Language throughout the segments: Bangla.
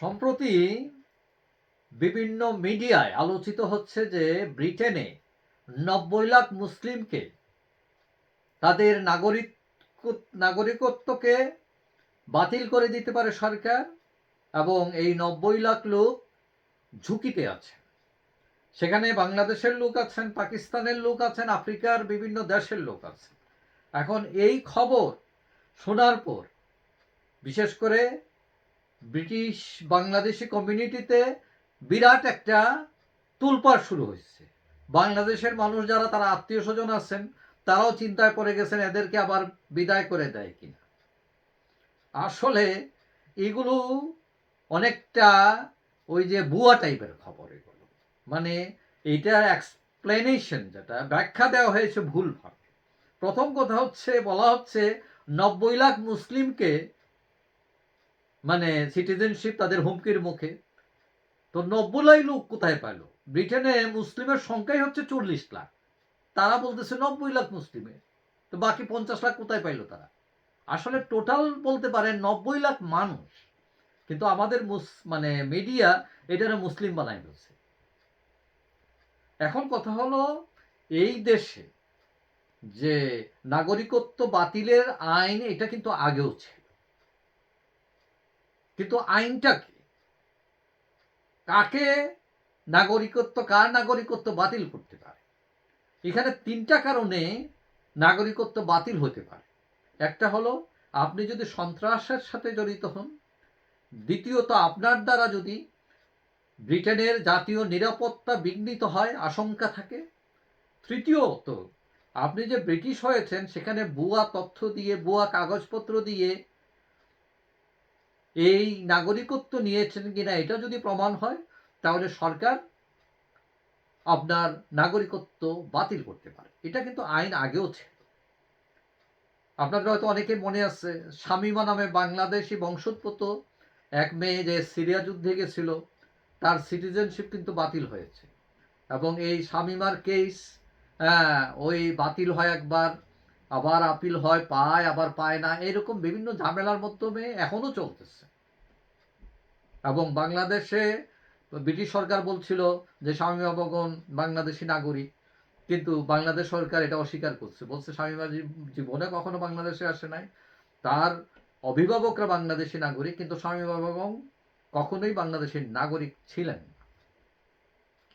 সম্প্রতি বিভিন্ন মিডিয়ায় আলোচিত হচ্ছে যে ব্রিটেনে নব্বই লাখ মুসলিমকে তাদের নাগরিক নাগরিকত্বকে বাতিল করে দিতে পারে সরকার এবং এই নব্বই লাখ লোক ঝুঁকিতে আছে। সেখানে বাংলাদেশের লোক আছেন, পাকিস্তানের লোক আছেন, আফ্রিকার বিভিন্ন দেশের লোক আছেন। এখন এই খবর শোনার পর, বিশেষ করে ব্রিটিশ বাংলাদেশি কমিউনিটিতে বিরাট একটা তুলপাড় শুরু হয়েছে। বাংলাদেশের মানুষ যারা, তারা আত্মীয় স্বজন আছেন, তারাও চিন্তায় পড়ে গেছেন, এদেরকে আবার বিদায় করে দেয় কিনা। আসলে এগুলো অনেকটা ওই যে বুয়া টাইপের খবর এগুলো। মানে এইটার এক্সপ্লেনেশন যেটা ব্যাখ্যা দেওয়া হয়েছে ভুলভাবে। প্রথম কথা হচ্ছে, বলা হচ্ছে, নব্বই লাখ মুসলিমকে মানে সিটিজেনশিপ তাদের হুমকির মুখে। তো নব্বই লোক কোথায় পাইলো? ব্রিটেনে মুসলিমের সংখ্যাই হচ্ছে চল্লিশ লাখ। তারা বলতেছে নব্বই লাখ মুসলিমে। তো বাকি পঞ্চাশ লাখ কোথায় পাইলো তারা? আসলে টোটাল বলতে পারেন নব্বই লাখ মানুষ। কিন্তু আমাদের মানে মিডিয়া এটারে মুসলিম বানাই বলছে এখন কথা হলো এই দেশে যে নাগরিকত্ব বাতিলের আইন, এটা কিন্তু আগেও ছিল। কিন্তু আইনটা কি? কাকে নাগরিকত্ব, কার নাগরিকত্ব বাতিল করতে পারে? এখানে তিনটা কারণে নাগরিকত্ব বাতিল হতে পারে। একটা হলো, আপনি যদি সন্ত্রাসের সাথে জড়িত হন। দ্বিতীয়ত, আপনার দ্বারা যদি ব্রিটেনের জাতীয় নিরাপত্তা বিঘ্নিত হয়, আশঙ্কা থাকে। তৃতীয়ত, আপনি যে ব্রিটিশ হয়েছেন, সেখানে বুয়া তথ্য দিয়ে বুয়া কাগজপত্র দিয়ে এই নাগরিকত্ব নিয়েছেন কিনা এটা যদি প্রমাণ হয়, তাহলে সরকার আপনার নাগরিকত্ব বাতিল করতে পারে। এটা কিন্তু আইন আগেও ছিল। আপনাদের হয়তো অনেকে মনে আছে, শামিমা নামে বাংলাদেশি বংশোৎপত্ত এক মেয়ে যে সিরিয়া যুদ্ধে গেছিল, তার সিটিজেনশিপ কিন্তু বাতিল হয়েছে। এবং এই শামিমার কেস ওই বাতিল হয় একবার আবার আপিল হয়, পায়, আবার পায় না, এরকম বিভিন্ন ঝামেলার মাধ্যমে এখনও চলতেছে। এবং বাংলাদেশে ব্রিটিশ সরকার বলছিল যে, স্বামী বাবগণ বাংলাদেশি নাগরিক। কিন্তু বাংলাদেশ সরকার এটা অস্বীকার করছে। বলছে স্বামীমা জীবনে কখনো বাংলাদেশে আসে নাই। তার অভিভাবকরা বাংলাদেশি নাগরিক, কিন্তু স্বামী বাবাগণ কখনোই বাংলাদেশের নাগরিক ছিলেন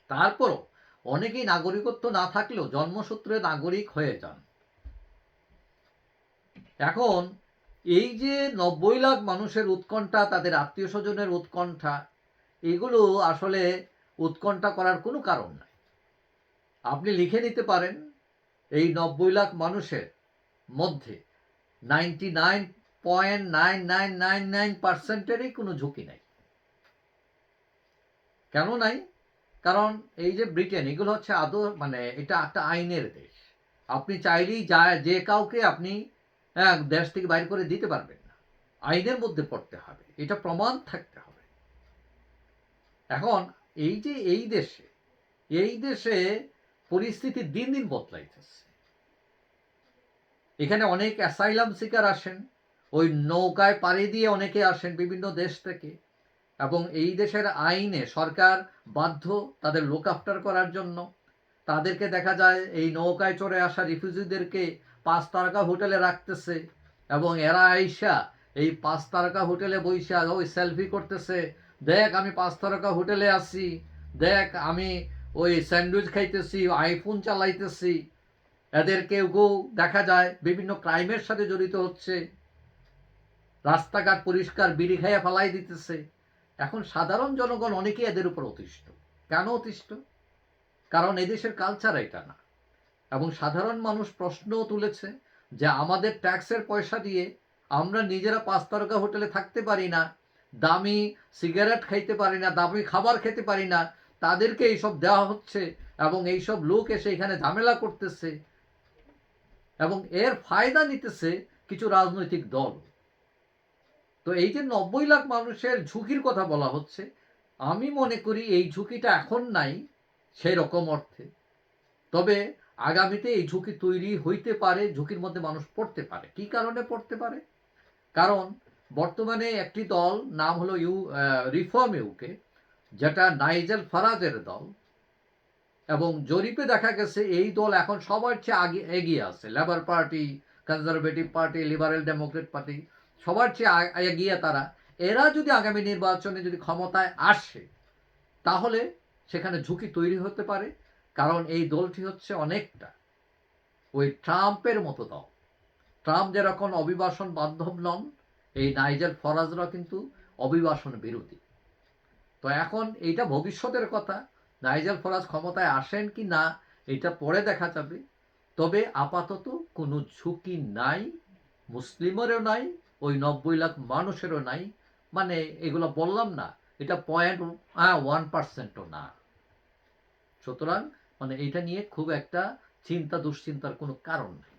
তারপরও অনেকেই নাগরিকত্ব না থাকলেও জন্মসূত্রে নাগরিক হয়ে যান। এখন এই যে নব্বই লাখ মানুষের উৎকণ্ঠা, তাদের আত্মীয় স্বজনের উৎকণ্ঠা, এগুলো আসলে উৎকণ্ঠা করার কোনো কারণ নাই। আপনি লিখে নিতে পারেন, এই নব্বই লাখ মানুষের মধ্যে ninety nine point nine nine nine nine পার্সেন্টেরই কোনো ঝুঁকি নাই। কেন নাই? কারণ এই যে ব্রিটেন, এগুলো হচ্ছে আদৌ মানে এটা একটা আইনের দেশ। আপনি চাইলেই যা, যে কাউকে আপনি দেশ থেকে বাইর করে দিতে পারবেন না। আইনের মধ্যে পড়তে হবে। এটা প্রমাণ থাকতে হবে। এখন এই যে এই দেশে এই দেশে পরিস্থিতি দিন দিন বদলাইতেছে। এখানে অনেক অ্যাসাইলাম শিকার আসেন, ওই নৌকায় পাড়ি দিয়ে অনেকে আসেন বিভিন্ন দেশ থেকে এবং এই দেশের আইনে সরকার বাধ্য তাদের লুক আফটার করার জন্য। তাদেরকে দেখা যায় এই নৌকায় চড়ে আসা রিফিউজিদেরকে পাঁচ তারকা হোটেলে রাখতেছে এবং এরা আইসা এই পাঁচ তারকা হোটেলে বৈশা ওই সেলফি করতেছে, দেখ আমি পাঁচ তারকা হোটেলে আছি, দেখ আমি ওই স্যান্ডউইচ খাইতেছি, আইফোন চালাইতেছি। এদের কেউ কেউ দেখা যায় বিভিন্ন ক্রাইমের সাথে জড়িত হচ্ছে। রাস্তাঘাট পরিষ্কার বিড়ি খাইয়া ফেলাই দিতেছে। এখন সাধারণ জনগণ অনেকেই এদের উপর অতিষ্ঠ। কেন অতিষ্ঠ? কারণ এদেশের কালচার এটা না। এবং সাধারণ মানুষ প্রশ্নও তুলেছে যে আমাদের ট্যাক্সের পয়সা দিয়ে আমরা নিজেরা পাঁচ তারকা হোটেলে থাকতে পারি না, দামি সিগারেট খাইতে পারি না, দামি খাবার খেতে পারি না, তাদেরকে এইসব দেওয়া হচ্ছে এবং এইসব লোক এসে এখানে ঝামেলা করতেছে এবং এর ফায়দা নিতেছে কিছু রাজনৈতিক দল। তো এই যে নব্বই লাখ মানুষের ঝুঁকির কথা বলা হচ্ছে, আমি মনে করি এই ঝুঁকিটা এখন নাই সেই রকম অর্থে। তবে আগামীতে এই ঝুঁকি তৈরি হইতে পারে, ঝুঁকির মধ্যে মানুষ পড়তে পারে। কি কারণে পড়তে পারে? কারণ বর্তমানে একটি দল, নাম হলো ইউ রিফর্ম ইউকে, যেটা নাইজেল ফারাজের দল, এবং জরিপে দেখা গেছে এই দল এখন সবার চেয়ে আগে, এগিয়ে আছে। Labour party Conservative party Liberal Democrat party সবার চেয়ে এগিয়ে তারা। এরা যদি আগামী নির্বাচনে যদি ক্ষমতায় আসে, তাহলে সেখানে ঝুঁকি তৈরি হতে পারে। কারণ এই দলটি হচ্ছে অনেকটা ওই ট্রাম্পের মতো দল। ট্রাম্প যেরকম অভিবাসন বান্ধব নন, এই নাইজেল ফরাজরা কিন্তু অভিবাসন বিরোধী। তো এখন এইটা ভবিষ্যতের কথা, নাইজেল ফরাজ ক্ষমতায় আসেন কি না এটা পরে দেখা যাবে। তবে আপাতত কোনো ঝুঁকি নাই, মুসলিমেরও নাই, ওই নব্বই লাখ মানুষেরও নাই। মানে এগুলো বললাম না, এটা পয়েন্ট ওয়ান পার্সেন্টও না। সুতরাং মানে এটা নিয়ে খুব একটা চিন্তা দুশ্চিন্তার কোনো কারণ নেই।